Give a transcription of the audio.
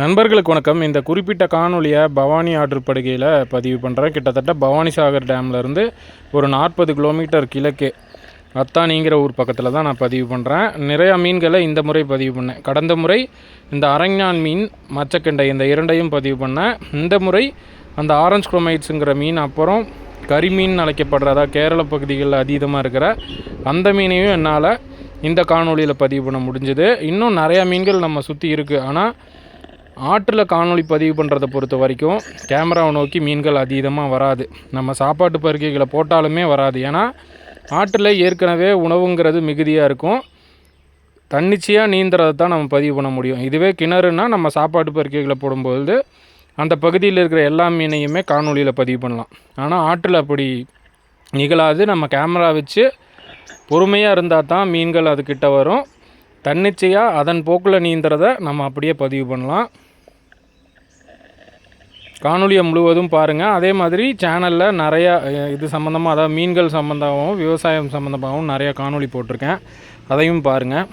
நண்பர்களுக்கு வணக்கம். இந்த குறிப்பிட்ட காணொலியை பவானி ஆற்று படுகையில் பதிவு பண்ணுறேன் கிட்டத்தட்ட பவானி சாகர் டேம்லேருந்து ஒரு நாற்பது கிலோமீட்டர் கிழக்கே அத்தானிங்கிற ஊர் பக்கத்தில் தான் நான் பதிவு பண்ணுறேன் நிறையா மீன்களை இந்த முறை பதிவு பண்ணேன். கடந்த முறை இந்த அரங்ஞான் மீன் மச்சக்கெண்டை இந்த இரண்டையும் பதிவு பண்ணேன். இந்த முறை அந்த ஆரஞ்சு குரோமைட்ஸுங்கிற மீன் அப்புறம் கரிமீன் அழைக்கப்படுறதா கேரள பகுதிகளில் அதீதமாக இருக்கிற அந்த மீனையும் என்னால் இந்த காணொலியில் பதிவு பண்ண முடிஞ்சுது. இன்னும் நிறையா மீன்கள் நம்ம சுற்றி இருக்குது ஆனால் ஆற்றில் காணொளி பதிவு பண்ணுறதை பொறுத்த வரைக்கும் கேமராவை நோக்கி மீன்கள் அதீதமாக வராது. நம்ம சாப்பாட்டு பருக்கைகளை போட்டாலுமே வராது. ஏன்னா ஆற்றில் ஏற்கனவே உணவுங்கிறது மிகுதியாக இருக்கும். தன்னிச்சையாக நீந்துறதை தான் நம்ம பதிவு பண்ண முடியும். இதுவே கிணறுனா நம்ம சாப்பாட்டு பருக்கைகளை போடும்போது அந்த பகுதியில் இருக்கிற எல்லா மீனையுமே காணொலியில் பதிவு பண்ணலாம். ஆனால் ஆற்றில் அப்படி நிகழாது. நம்ம கேமரா வச்சு பொறுமையாக இருந்தால் தான் மீன்கள் அதுக்கிட்ட வரும். தன்னிச்சையாக அதன் போக்கில் நீந்துறத நம்ம அப்படியே பதிவு பண்ணலாம். காணொலியை முழுவதும் பாருங்கள் அதே மாதிரி சேனலில் நிறையா இது சம்மந்தமாக அதாவது மீன்கள் சம்மந்தமாகவும் விவசாயம் சம்மந்தமாகவும் நிறையா காணொலி போட்டிருக்கேன். அதையும் பாருங்கள்